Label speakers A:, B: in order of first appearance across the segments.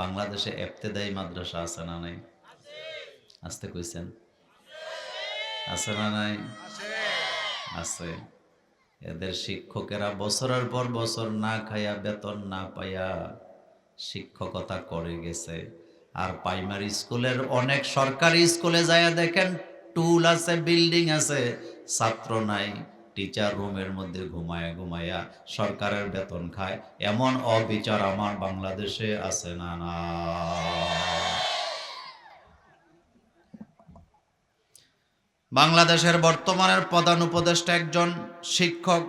A: বাংলাদেশে এফতেদায়ী মাদ্রাসা আছে না নাই? আসতে কইছেন? আছে না নাই? আছে। এদের শিক্ষকেরা বছরের পর বছর না খাইয়া বেতন না পাইয়া শিক্ষকতা করে গেছে। আর প্রাইমারি স্কুলের অনেক সরকারি স্কুলে যায় দেখেন, টুল আছে, বিল্ডিং আছে, ছাত্র নাই। টিচার রুমের মধ্যে ঘুমায়া ঘুমায়া সরকারের বেতন খায়। এমন অবিচার আমার বাংলাদেশে আছে না না। বাংলাদেশের বর্তমানের প্রধান উপদেষ্টা একজন শিক্ষক,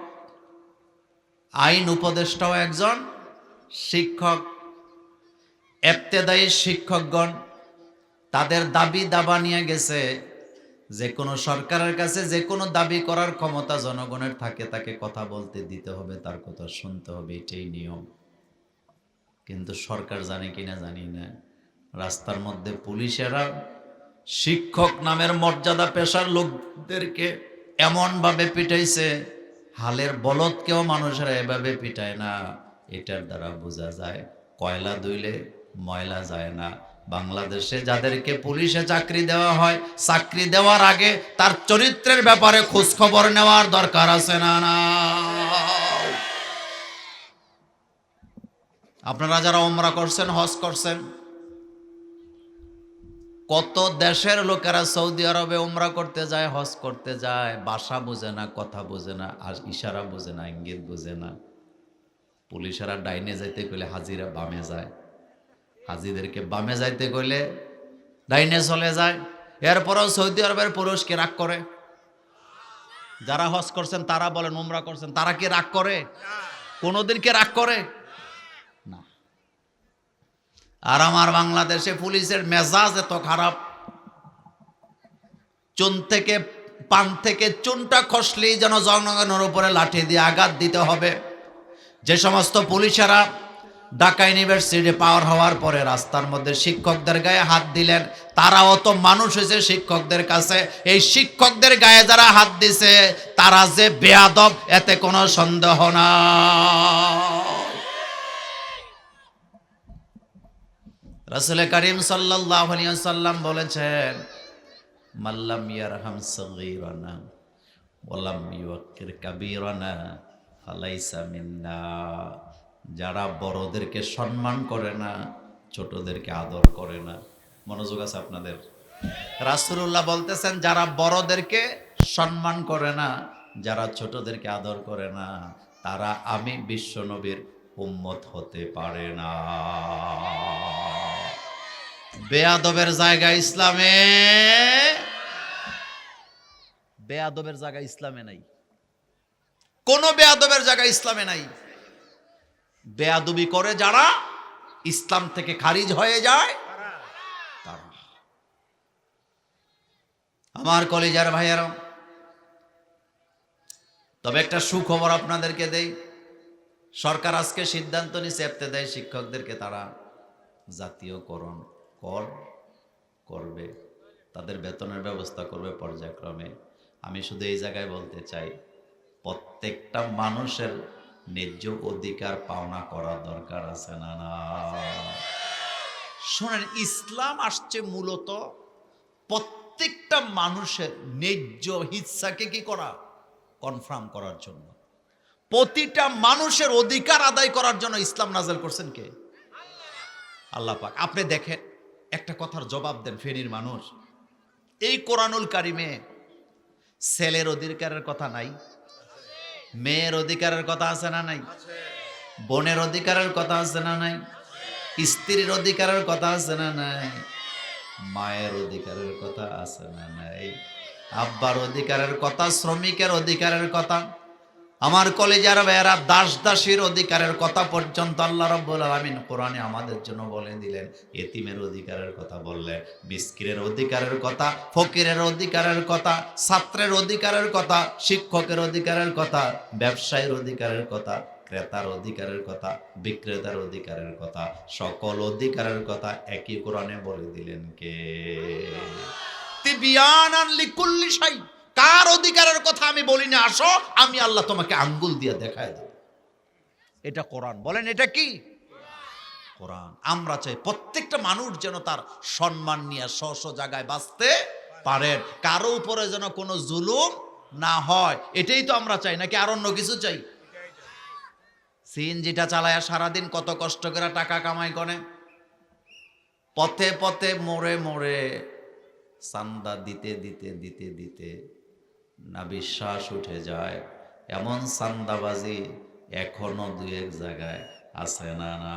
A: আইন উপদেষ্টাও একজন শিক্ষক এফতেদায়ী শিক্ষকগণ, তাদের দাবি দাবা নিয়ে গেছে যে কোনো সরকারের কাছে যে কোনো দাবি করার ক্ষমতা জনগণের থাকে, তাকে কথা বলতে দিতে হবে, তার কথা শুনতে হবে, এটাই নিয়ম। কিন্তু সরকার জানে কিনা জানি না। রাস্তার মধ্যে পুলিশেরা, শিক্ষক নামের মর্যাদা পেশার লোকদেরকে এমনভাবে পিটাইছে, হালের বলদকেও মানুষেরা এভাবে পিটায় না। এটার দ্বারা বোঝা যায়, কয়লা ধুইলে ময়লা যায় না। বাংলাদেশে যাদেরকে পুলিশে চাকরি দেওয়া হয়, চাকরি দেওয়ার আগে তার চরিত্রের ব্যাপারে খোঁজ খবর নেওয়ার দরকার আছে না না? আপনারা যারা ওমরা করছেন, হজ করছেন, কত দেশের লোকেরা সৌদি আরবে উমরা করতে যায়, হজ করতে যায়, ভাষা বোঝে না, কথা বোঝে না, আর ইশারা বোঝে না, ইঙ্গিত বোঝে না। পুলিশেরা ডাইনে যাইতে গেলে হাজিরা বামে যায়। হাজিদেরকে বামে যাইতে কইলে ডাইনে চলে যায়। এরপরেও সৌদি আরবের পুরুষকে রাগ করে? যারা হজ করছেন, তারা বলেন, উমরা করছেন, তারা কি রাগ করে? কোনোদিনকে রাগ করে? না। আর আমার বাংলাদেশে পুলিশের মেজাজ এত খারাপ। চুন থেকে, পান থেকে চুনটা খসলেই যেন জনগণের উপরে লাঠি দিয়ে আঘাত দিতে হবে। যে সমস্ত পুলিশেরা ঢাকা ইউনিভার্সিটি পাওয়ার হওয়ার পরে রাস্তার মধ্যে শিক্ষকদের গায়ে হাত দিলেন। তারা অত মানুষ হয়েছে শিক্ষকদের কাছে। এই শিক্ষকদের গায়ে যারা হাত দিছে, তারা যে বেয়াদব, এতে কোনো সন্দেহ না রাসুল করিম সাল্লাম বলেছেন মাল্লাম ইয়ারহাম সগীরানা ওয়ালাম ইউকির কাবীরানা, ফালাইসা মিন্না। যারা বড়দেরকে সম্মান করে না, ছোটদেরকে আদর করে না। মনোযোগ আছে আপনাদের? রাসূলুল্লাহ বলতেছেন, যারা বড়দেরকে সম্মান করে না, যারা ছোটদেরকে আদর করে না, তারা আমি বিশ্বনবীর উম্মত হতে পারে না। বেয়াদবের জায়গা ইসলামে? বেয়াদবের জায়গা ইসলামে নাই। কোন বেয়াদবের জায়গা ইসলামে নাই। বেয়াদবি করে যারা ইসলাম থেকে খারিজ হয়ে যায়, তারা। আমার কলেজার ভাইয়ারা, তবে একটা সুখবর আপনাদেরকে দেই। সরকার আজকে সিদ্ধান্ত নিচ্ছে দেয় শিক্ষকদেরকে, তারা জাতীয়করণ কর, করবে। তাদের বেতনের ব্যবস্থা করবে পর্যায়ক্রমে। আমি শুধু এই জায়গায় বলতে চাই, প্রত্যেকটা মানুষের ন্যায্য অধিকার পাওনা করা দরকার আছে না না? শোনেন, ইসলাম আসছে মূলত প্রত্যেকটা মানুষের ন্যায্য হিচ্ছাকে কি করা? কনফার্ম করার জন্য। প্রতিটা মানুষের অধিকার আদায় করার জন্য ইসলাম নাজেল করছেন কে? আল্লাহ পাক। আপনি দেখেন, একটা কথার জবাব দেন ফেনীর মানুষ। এই কোরআনুল কারিমে ছেলের অধিকারের কথা নাই মেয়ের অধিকারের কথা আছে না নাই? বোনের অধিকারের কথা আছে না নাই? স্ত্রীর অধিকারের কথা আছে না নাই? মায়ের অধিকারের কথা আছে না নাই? আব্বার অধিকারের কথা, শ্রমিকের অধিকারের কথা আমার কলেজার ভাইয়েরা দাস দাসীর অধিকারের কথা পর্যন্ত আল্লাহ রব্বুল আলমিন কোরআনে আমাদের জন্য বলে দিলেন। এতিমের অধিকারের কথা বললেন মিসকিরের অধিকারের কথা, ফকিরের অধিকারের কথা, ছাত্রের অধিকারের কথা, শিক্ষকের অধিকারের কথা, ব্যবসায়ীর অধিকারের কথা, ক্রেতার অধিকারের কথা, বিক্রেতার অধিকারের কথা, সকল অধিকারের কথা একই কোরআনে বলে দিলেন কে? তিবিয়ানান লিকুল্লি শাই। কার অধিকারের কথা আমি বলি না আসো, আমি আল্লাহ তোমাকে আঙ্গুল দিয়ে দেখায় দেব। এটা কোরআন। বলেন, এটা কি? কোরআন। আমরা চাই প্রত্যেকটা মানুষ যেন তার সম্মান নিয়ে স্ব স্ব জায়গায় বাঁচতে পারেন। কারও উপরে যেন কোনো জুলুম না হয়। এটাই তো আমরা চাই, নাকি আর অন্য কিছু চাই? সিএনজিটা চালায় সারাদিন কত কষ্ট করে টাকা কামাই করে। পথে পথে মোড়ে মোড়ে চান্দা দিতে দিতে দিতে দিতে না বিশ্বাস উঠে যায়। এমন চান্দাবাজি এখনও দু এক জায়গায় আছে না না।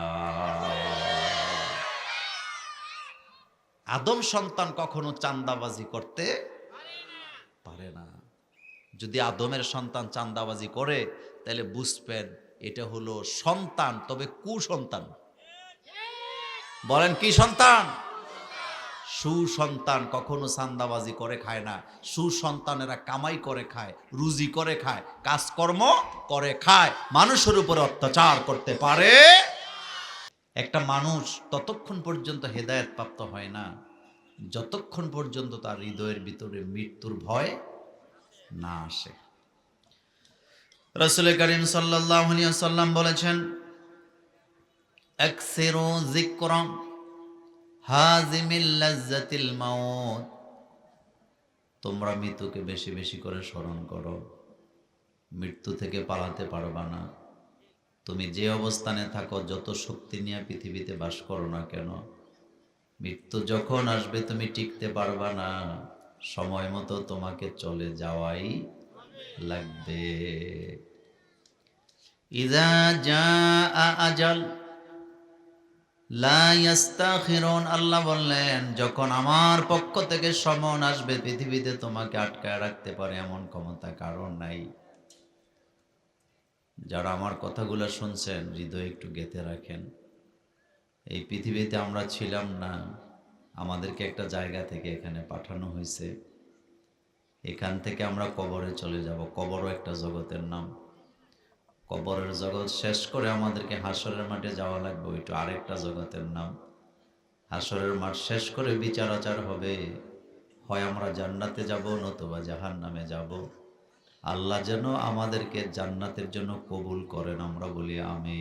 A: আদম সন্তান কখনো চান্দাবাজি করতে পারে না। যদি আদমের সন্তান চান্দাবাজি করে, তাহলে বুঝবেন এটা হলো সন্তান, তবে কুসন্তান। বলেন কি সন্তান? সুসন্তান কখনো সান্দাবাজি করে খায় না। সুসন্তানেরা কামাই করে খায়, রুজি করে খায়, কাজকর্ম করে খায়। মানুষের উপর অত্যাচার করতে পারে। একটা মানুষ ততক্ষণ পর্যন্ত হেদায়েত প্রাপ্ত হয় না, যতক্ষণ পর্যন্ত তার হৃদয়ের ভিতরে মৃত্যুর ভয় না আসে। রসুল করিম সাল্লাহ সাল্লাম বলেছেন একসেরো জিক্রম হাজিমিল লাজ্জাতিল মাউত। তোমরা মৃত্যুকে বেশি বেশি করে স্মরণ করো। মৃত্যু থেকে পালাতে পারবা না। তুমি যে অবস্থানে থাকো, যত শক্তি নিয়ে পৃথিবীতে বাস করো না কেন, মৃত্যু যখন আসবে, তুমি টিকতে পারবা না। সময় মতো তোমাকে চলে যাওয়াই লাগবে। ইদা যা আজাল আল্লাহ বললেন, যখন আমার পক্ষ থেকে সমন আসবে, পৃথিবীতে তোমাকে আটকায় রাখতে পারে এমন ক্ষমতা কারণ নাই। যারা আমার কথাগুলো শুনছেন, হৃদয় একটু গেঁথে রাখেন। এই পৃথিবীতে আমরা ছিলাম না, আমাদেরকে একটা জায়গা থেকে এখানে পাঠানো হয়েছে। এখান থেকে আমরা কবরে চলে যাব, কবরও একটা জগতের নাম। কবরের জগৎ শেষ করে আমাদেরকে হাসরের মাঠে যাওয়া লাগবে ওইটা আরেকটা জগতের নাম। হাসরের মাঠ শেষ করে বিচার আচার হবে। হয় আমরা জান্নাতে যাব, নতুবা জাহান নামে যাব। আল্লাহ যেন আমাদেরকে জান্নাতের জন্য কবুল করেন, আমরা বলি আমি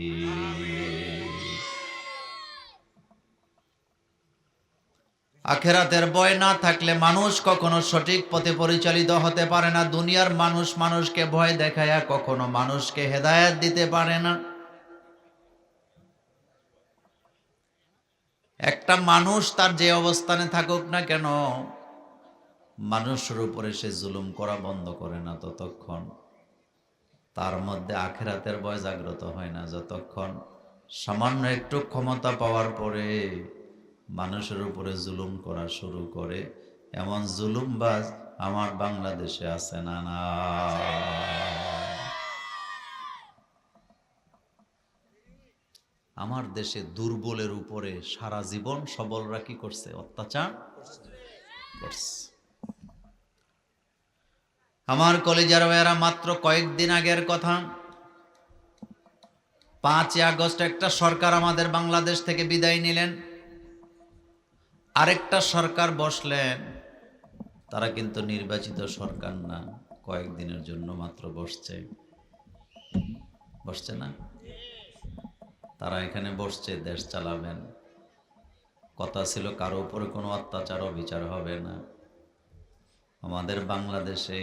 A: আখেরাতের ভয় না থাকলে মানুষ কখনো সঠিক পথে পরিচালিত হতে পারে না। দুনিয়ার মানুষ মানুষকে ভয় দেখায়া কখনো মানুষকে হেদায়েত দিতে পারে না। একটা মানুষ তার যে অবস্থানে থাকুক না কেন, মানুষের উপরে সে জুলুম করা বন্ধ করে না ততক্ষণ। তার মধ্যে আখেরাতের ভয় জাগ্রত হয় না যতক্ষণ সামান্য একটু ক্ষমতা পাওয়ার পরে মানুষের উপরে জুলুম করা শুরু করে। এমন জুলুমবাজ আমার বাংলাদেশে আছে না না। আমার দেশে দুর্বলের উপরে সারা জীবন সবলরা কি করছে? অত্যাচার আমার কলেজের এরা মাত্র কয়েকদিন আগের কথা। পাঁচই আগস্ট একটা সরকার আমাদের বাংলাদেশ থেকে বিদায় নিলেন। আরেকটা সরকার বসলেন, তারা কিন্তু নির্বাচিত সরকার না, কয়েকদিনের জন্য মাত্র বসছে। বসছে না? তারা এখানে বসছে, দেশ চালাবেন। কথা ছিল, কারও উপরে কোনো অত্যাচার অবিচার হবে না। আমাদের বাংলাদেশে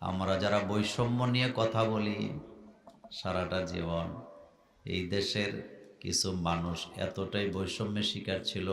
A: আমরা যারা বৈষম্য নিয়ে কথা বলি, সারাটা জীবন এই দেশের কিছু মানুষ এতটাই বৈষম্যের শিকার ছিল